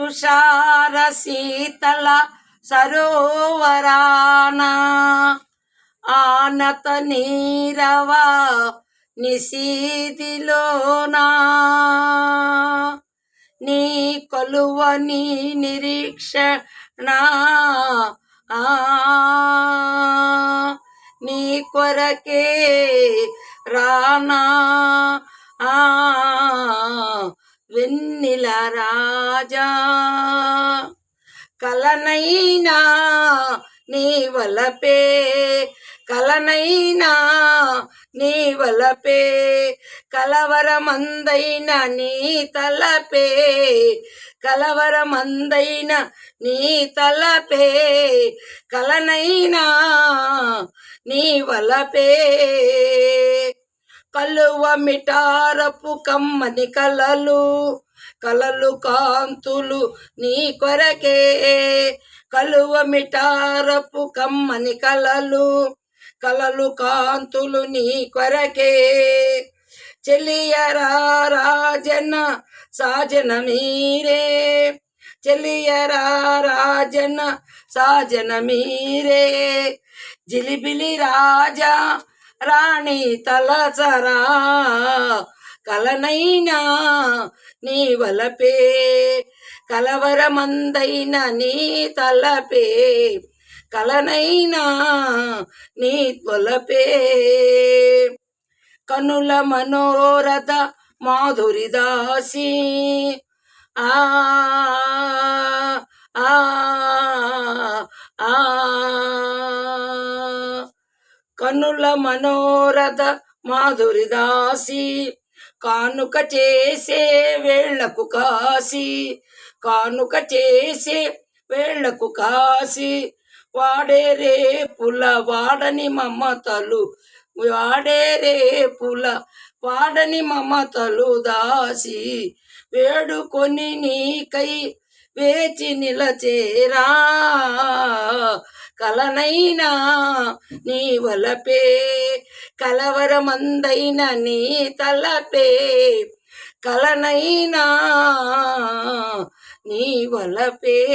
తుషార శీతల సరోవరాన. ఆనత నీరవ నిశీదిలోనా నీ కొలువ నీ నిరీక్షణ. నీ కొరకే రానా. ఆ. వెన్నెల రాజా కలనైనా నీ వలపే కలనైనా నీ వలపే కలవరమందైన నీ తలపే కలవరమందైన నీ తలపే కలనైనా నీ వలపే. కలువ మిటారపు కమ్మని కలలు కలలు కాంతులు నీ కొరకే. కలువ మిటారపు కమ్మని కలలు కలలు కాంతులు నీ కొరకే. చెలియరా రాజన సాజన మీరే. చెలియరా రాజన సాజన మీరే. జిలిబిలి రాజా రాణి తలచరా కలనైనా నీ వలపే కలవరమందైన నీ తలపే. కలనైనా నీ వలపే. కనుల మనోరథ మాధురిదాసి ఆ కనుల మనోరథ మాధురి దాసి కానుక చేసే వేళ్ళకు కాసి కానుక చేసే వేళ్ళకు కాసి వాడే రేపుల వాడని మమతలు వాడే రేపుల వాడని మమతలు దాసి వేడుకొని నీకై వేచి నిలచేరా. కలనైనా నీ వలపే కలవరమందైన నీ తలపే. కలనైనా నీ వలపే.